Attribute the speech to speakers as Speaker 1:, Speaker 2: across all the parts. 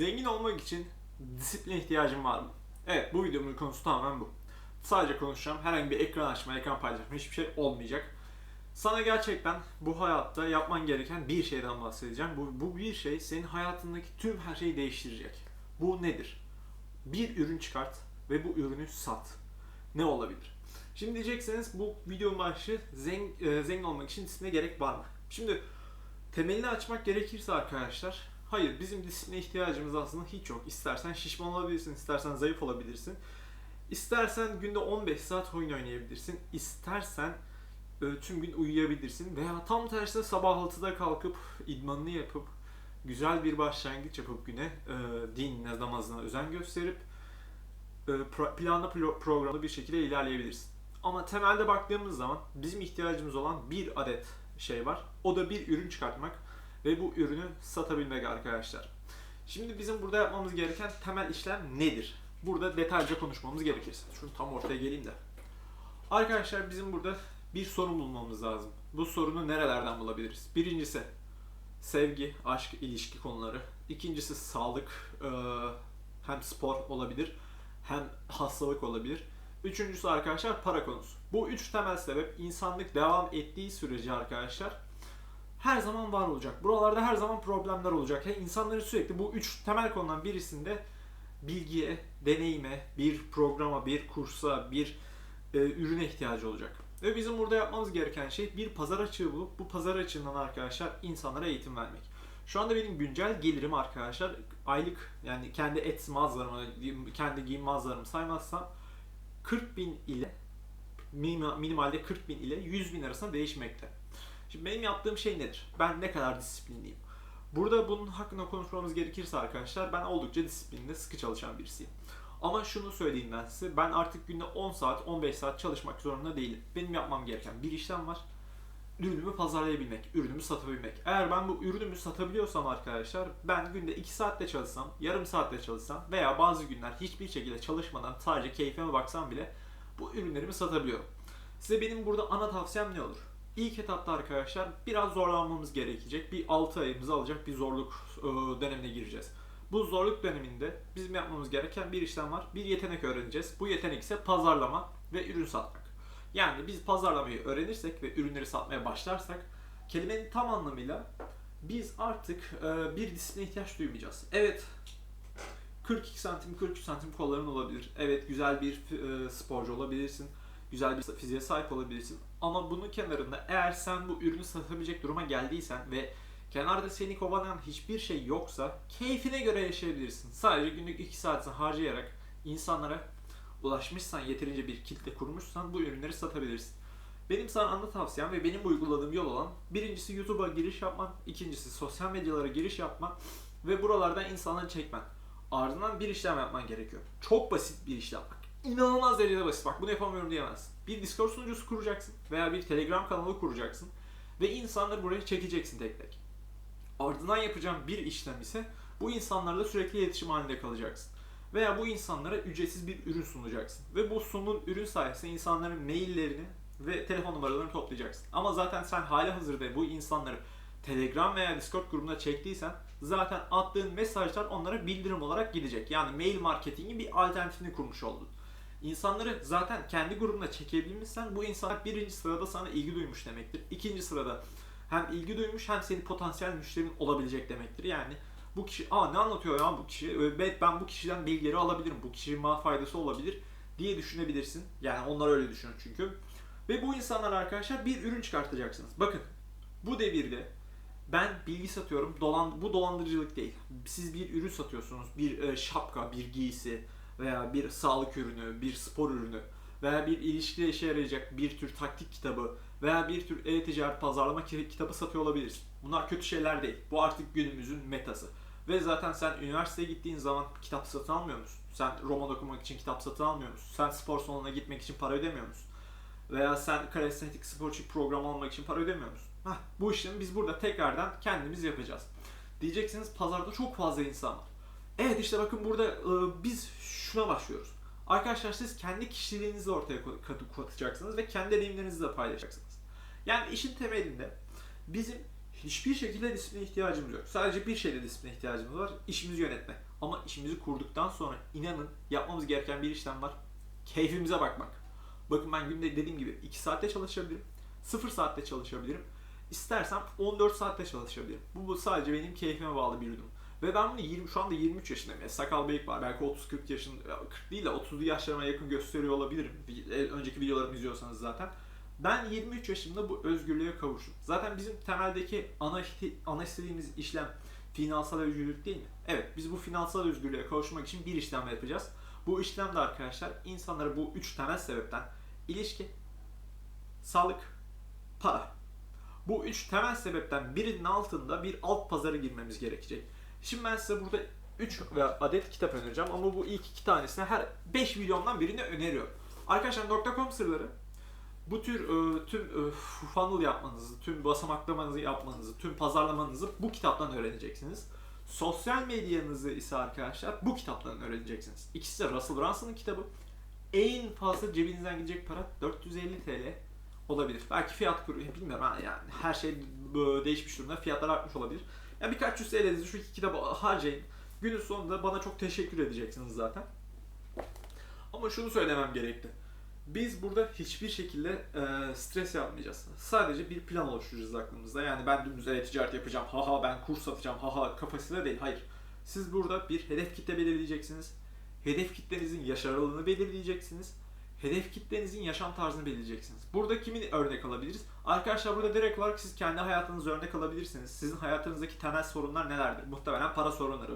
Speaker 1: Zengin olmak için disiplin ihtiyacın var mı? Evet bu videomun konusu tamamen bu. Sadece konuşacağım. Herhangi bir ekran açma, ekran paylaşma hiçbir şey olmayacak. Sana gerçekten bu hayatta yapman gereken bir şeyden bahsedeceğim. Bu, bu bir şey senin hayatındaki tüm her şeyi değiştirecek. Bu nedir? Bir ürün çıkart ve bu ürünü sat. Ne olabilir? Şimdi diyecekseniz bu videonun başlığı zengin, e, zengin olmak için disipline gerek var mı? Şimdi temelini açmak gerekirse arkadaşlar hayır bizim disipline ihtiyacımız aslında hiç yok. İstersen şişman olabilirsin, istersen zayıf olabilirsin. İstersen günde 15 saat oyun oynayabilirsin. İstersen e, tüm gün uyuyabilirsin. Veya tam tersine sabah 6'da kalkıp idmanını yapıp güzel bir başlangıç yapıp güne e, din namazına özen gösterip e, planlı pro- programlı bir şekilde ilerleyebilirsin. Ama temelde baktığımız zaman bizim ihtiyacımız olan bir adet şey var. O da bir ürün çıkartmak ve bu ürünü satabilmek arkadaşlar. Şimdi bizim burada yapmamız gereken temel işlem nedir? Burada detaylıca konuşmamız gerekirse. Şunu tam ortaya geleyim de. Arkadaşlar bizim burada bir sorun bulmamız lazım. Bu sorunu nerelerden bulabiliriz? Birincisi sevgi, aşk, ilişki konuları. İkincisi sağlık, hem spor olabilir hem hastalık olabilir. Üçüncüsü arkadaşlar para konusu. Bu üç temel sebep insanlık devam ettiği sürece arkadaşlar her zaman var olacak. Buralarda her zaman problemler olacak. Yani insanların sürekli bu üç temel konudan birisinde bilgiye, deneyime, bir programa, bir kursa, bir e, ürüne ihtiyacı olacak. Ve bizim burada yapmamız gereken şey bir pazar açığı bulup bu pazar açığından arkadaşlar insanlara eğitim vermek. Şu anda benim güncel gelirim arkadaşlar aylık yani kendi et mağazalarımı, kendi giyim mağazalarımı saymazsam 40 bin ile minima- minimalde 40 bin ile 100 bin arasında değişmekte. Şimdi benim yaptığım şey nedir? Ben ne kadar disiplinliyim? Burada bunun hakkında konuşmamız gerekirse arkadaşlar ben oldukça disiplinli, sıkı çalışan birisiyim. Ama şunu söyleyeyim ben size. Ben artık günde 10 saat, 15 saat çalışmak zorunda değilim. Benim yapmam gereken bir işlem var. Ürünümü pazarlayabilmek, ürünümü satabilmek. Eğer ben bu ürünümü satabiliyorsam arkadaşlar ben günde 2 saatte çalışsam, yarım saatte çalışsam veya bazı günler hiçbir şekilde çalışmadan sadece keyfime baksam bile bu ürünlerimi satabiliyorum. Size benim burada ana tavsiyem ne olur? İlk etapta arkadaşlar biraz zorlanmamız gerekecek. Bir 6 ayımızı alacak bir zorluk e, dönemine gireceğiz. Bu zorluk döneminde bizim yapmamız gereken bir işlem var. Bir yetenek öğreneceğiz. Bu yetenek ise pazarlama ve ürün satmak. Yani biz pazarlamayı öğrenirsek ve ürünleri satmaya başlarsak kelimenin tam anlamıyla biz artık e, bir disipline ihtiyaç duymayacağız. Evet 42 santim 43 santim kolların olabilir. Evet güzel bir e, sporcu olabilirsin. Güzel bir fiziğe sahip olabilirsin. Ama bunun kenarında eğer sen bu ürünü satabilecek duruma geldiysen ve kenarda seni kovalayan hiçbir şey yoksa keyfine göre yaşayabilirsin. Sadece günlük 2 saatini harcayarak insanlara ulaşmışsan, yeterince bir kitle kurmuşsan bu ürünleri satabilirsin. Benim sana ana tavsiyem ve benim uyguladığım yol olan birincisi YouTube'a giriş yapman, ikincisi sosyal medyalara giriş yapman ve buralardan insanları çekmen. Ardından bir işlem yapman gerekiyor. Çok basit bir işlem. İnanılmaz derecede basit. Bak bunu yapamıyorum diyemezsin. Bir Discord sunucusu kuracaksın veya bir Telegram kanalı kuracaksın ve insanları buraya çekeceksin tek tek. Ardından yapacağım bir işlem ise bu insanlarla sürekli iletişim halinde kalacaksın. Veya bu insanlara ücretsiz bir ürün sunacaksın. Ve bu sunduğun ürün sayesinde insanların maillerini ve telefon numaralarını toplayacaksın. Ama zaten sen hali hazırda bu insanları Telegram veya Discord grubuna çektiysen zaten attığın mesajlar onlara bildirim olarak gidecek. Yani mail marketingi bir alternatifini kurmuş oldun. İnsanları zaten kendi grubuna çekebilmişsen bu insanlar birinci sırada sana ilgi duymuş demektir. İkinci sırada hem ilgi duymuş hem senin potansiyel müşterin olabilecek demektir. Yani bu kişi aa ne anlatıyor ya bu kişi ben bu kişiden bilgileri alabilirim bu kişinin bana faydası olabilir diye düşünebilirsin. Yani onlar öyle düşünür çünkü. Ve bu insanlar arkadaşlar bir ürün çıkartacaksınız. Bakın bu devirde ben bilgi satıyorum. Dolan, bu dolandırıcılık değil. Siz bir ürün satıyorsunuz. Bir e, şapka, bir giysi veya bir sağlık ürünü, bir spor ürünü veya bir ilişkide işe yarayacak bir tür taktik kitabı veya bir tür e-ticaret pazarlama ki- kitabı satıyor olabilirsin. Bunlar kötü şeyler değil. Bu artık günümüzün metası. Ve zaten sen üniversiteye gittiğin zaman kitap satın almıyor musun? Sen roman okumak için kitap satın almıyor musun? Sen spor salonuna gitmek için para ödemiyor musun? Veya sen kalestetik sporcu program almak için para ödemiyor musun? Hah, bu işlemi biz burada tekrardan kendimiz yapacağız. Diyeceksiniz pazarda çok fazla insan var. Evet işte bakın burada e, biz şuna başlıyoruz. Arkadaşlar siz kendi kişiliğinizi ortaya ko- kat- katacaksınız ve kendi deneyimlerinizi de paylaşacaksınız. Yani işin temelinde bizim hiçbir şekilde disipline ihtiyacımız yok. Sadece bir şeyde disipline ihtiyacımız var. İşimizi yönetme. Ama işimizi kurduktan sonra inanın yapmamız gereken bir işlem var. Keyfimize bakmak. Bakın ben günde dediğim gibi 2 saatte çalışabilirim. 0 saatte çalışabilirim. İstersem 14 saatte çalışabilirim. Bu, bu sadece benim keyfime bağlı bir durum. Ve ben bunu 20, şu anda 23 yaşındayım. Yani sakal bıyık var. Belki 30-40 yaşın, 40 değil de 30'lu yaşlarıma yakın gösteriyor olabilirim. Bir- Önceki videolarımı izliyorsanız zaten. Ben 23 yaşımda bu özgürlüğe kavuştum. Zaten bizim temeldeki ana, ana istediğimiz işlem finansal özgürlük değil mi? Evet, biz bu finansal özgürlüğe kavuşmak için bir işlem yapacağız. Bu işlemde arkadaşlar insanlara bu üç temel sebepten ilişki, sağlık, para. Bu üç temel sebepten birinin altında bir alt pazara girmemiz gerekecek. Şimdi ben size burada 3 adet kitap önereceğim ama bu ilk iki tanesine her 5 milyondan birini öneriyorum. Arkadaşlar .com sırları bu tür e, tüm e, funnel yapmanızı, tüm basamaklamanızı yapmanızı, tüm pazarlamanızı bu kitaptan öğreneceksiniz. Sosyal medyanızı ise arkadaşlar bu kitaptan öğreneceksiniz. İkisi de Russell Brunson'ın kitabı. En fazla cebinizden gidecek para 450 TL olabilir. Belki fiyat bilmiyorum yani her şey böyle değişmiş durumda fiyatlar artmış olabilir. Ya birkaç yüz TL'nizi şu iki kitabı harcayın. Günün sonunda bana çok teşekkür edeceksiniz zaten. Ama şunu söylemem gerekti. Biz burada hiçbir şekilde e, stres yapmayacağız. Sadece bir plan oluşturacağız aklımızda. Yani ben dümdüz e-ticaret yapacağım, haha ben kurs satacağım, haha kafasıyla değil. Hayır. Siz burada bir hedef kitle belirleyeceksiniz. Hedef kitlenizin yaş aralığını belirleyeceksiniz. Hedef kitlenizin yaşam tarzını belirleyeceksiniz. Burada kimin örnek alabiliriz? Arkadaşlar burada direkt olarak siz kendi hayatınızı örnek alabilirsiniz. Sizin hayatınızdaki temel sorunlar nelerdir? Muhtemelen para sorunları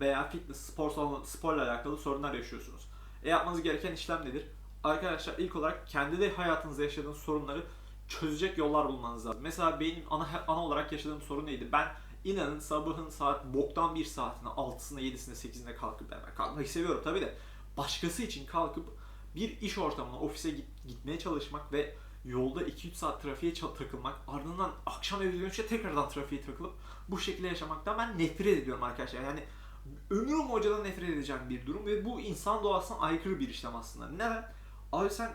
Speaker 1: veya fitness, spor salonu, sporla alakalı sorunlar yaşıyorsunuz. E yapmanız gereken işlem nedir? Arkadaşlar ilk olarak kendi de hayatınızda yaşadığınız sorunları çözecek yollar bulmanız lazım. Mesela benim ana, ana olarak yaşadığım sorun neydi? Ben inanın sabahın saat boktan bir saatine 6'sında 7'sinde 8'inde kalkıp ben kalkmayı seviyorum tabii de başkası için kalkıp bir iş ortamına ofise git, gitmeye çalışmak ve yolda 2-3 saat trafiğe takılmak ardından akşam eve dönüşte tekrardan trafiğe takılıp bu şekilde yaşamaktan ben nefret ediyorum arkadaşlar. Yani ömrüm hocadan nefret edeceğim bir durum ve bu insan doğasına aykırı bir işlem aslında. Neden? Abi sen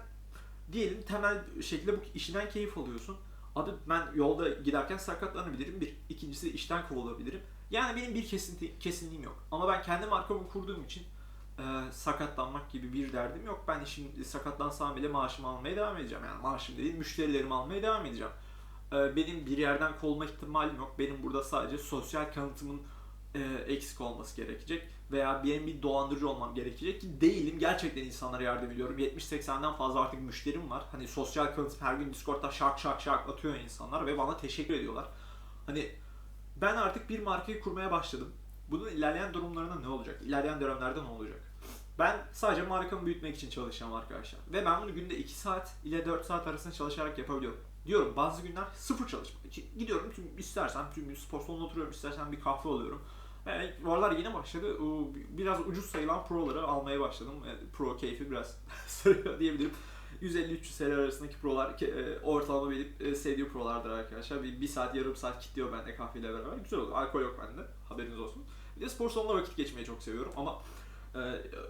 Speaker 1: diyelim temel şekilde bu işinden keyif alıyorsun. Abi ben yolda giderken sakatlanabilirim bir. İkincisi işten kovulabilirim. Yani benim bir kesinti, kesinliğim yok. Ama ben kendi markamı kurduğum için e, sakatlanmak gibi bir derdim yok. Ben işim sakatlansam bile maaşımı almaya devam edeceğim. Yani maaşım değil müşterilerimi almaya devam edeceğim. E, benim bir yerden kovulma ihtimalim yok. Benim burada sadece sosyal kanıtımın e, eksik olması gerekecek veya benim bir dolandırıcı olmam gerekecek ki değilim. Gerçekten insanlara yardım ediyorum. 70-80'den fazla artık müşterim var. Hani sosyal kanıtım her gün Discord'da şak şak şak atıyor insanlar ve bana teşekkür ediyorlar. Hani ben artık bir markayı kurmaya başladım. Bunun ilerleyen durumlarında ne olacak? İlerleyen dönemlerde ne olacak? Ben sadece markamı büyütmek için çalışacağım arkadaşlar. Ve ben bunu günde 2 saat ile 4 saat arasında çalışarak yapabiliyorum. Diyorum bazı günler sıfır çalışma. Gidiyorum tüm istersen tüm gün spor salonunda oturuyorum, istersen bir kahve alıyorum. Yani bu aralar yeni başladı. Biraz ucuz sayılan proları almaya başladım. Yani Pro keyfi biraz sarıyor diyebilirim. 150-300 TL arasındaki prolar e, ortalama benim e, sevdiğim prolardır arkadaşlar. Bir, bir saat yarım saat kilitliyor bende kahveyle beraber. Güzel oluyor. Alkol yok bende. Haberiniz olsun. Bir de spor salonunda vakit geçmeyi çok seviyorum ama e,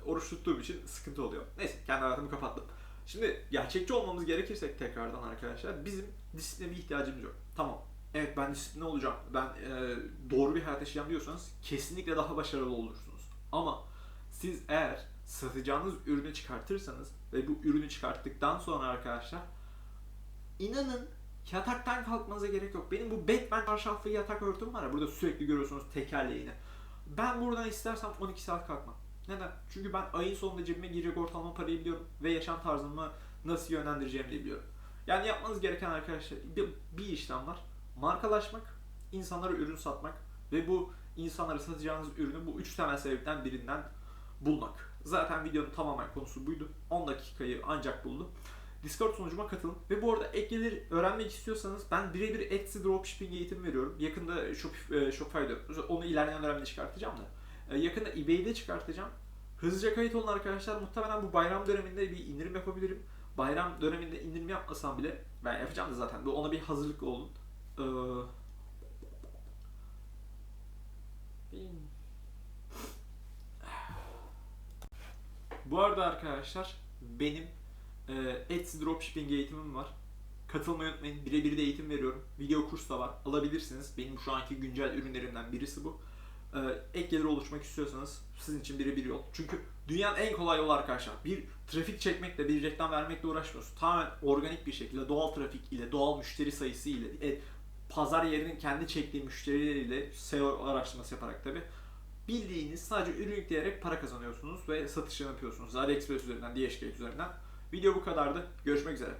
Speaker 1: oruç tuttuğum için sıkıntı oluyor. Neyse kendi hayatımı kapattım. Şimdi gerçekçi olmamız gerekirsek tekrardan arkadaşlar bizim disipline bir ihtiyacımız yok. Tamam evet ben disiplinli olacağım, ben e, doğru bir hayat yaşayacağım diyorsanız kesinlikle daha başarılı olursunuz. Ama siz eğer satacağınız ürünü çıkartırsanız ve bu ürünü çıkarttıktan sonra arkadaşlar inanın yataktan kalkmanıza gerek yok. Benim bu Batman çarşaflı yatak örtüm var ya burada sürekli görüyorsunuz tekerleğini. Ben buradan istersem 12 saat kalkmam. Neden? Çünkü ben ayın sonunda cebime girecek ortalama parayı biliyorum ve yaşam tarzımı nasıl yönlendireceğimi de biliyorum. Yani yapmanız gereken arkadaşlar bir, bir işlem var markalaşmak, insanlara ürün satmak ve bu insanlara satacağınız ürünü bu üç temel sebepten birinden bulmak. Zaten videonun tamamen konusu buydu. 10 dakikayı ancak buldu. Discord sunucuma katılın. Ve bu arada ek gelir öğrenmek istiyorsanız ben birebir Etsy Dropshipping eğitimi veriyorum. Yakında Shopify, Shopify'da onu ilerleyen dönemde çıkartacağım da. E, yakında eBay'de çıkartacağım. Hızlıca kayıt olun arkadaşlar. Muhtemelen bu bayram döneminde bir indirim yapabilirim. Bayram döneminde indirim yapmasam bile ben yapacağım da zaten. Ona bir hazırlıklı olun. Ee, bu arada arkadaşlar benim e, Etsy Dropshipping eğitimim var. Katılmayı unutmayın. Birebir de eğitim veriyorum. Video kurs da var. Alabilirsiniz. Benim şu anki güncel ürünlerimden birisi bu. e, ek gelir oluşmak istiyorsanız sizin için biri bir yol. Çünkü dünyanın en kolay yolu arkadaşlar. Bir trafik çekmekle, bir reklam vermekle uğraşmıyorsun. Tamamen organik bir şekilde doğal trafik ile, doğal müşteri sayısı ile, e, pazar yerinin kendi çektiği müşterileriyle SEO araştırması yaparak tabi bildiğiniz sadece ürün yükleyerek para kazanıyorsunuz ve satışını yapıyorsunuz. AliExpress üzerinden, DHgate üzerinden. Video bu kadardı. Görüşmek üzere.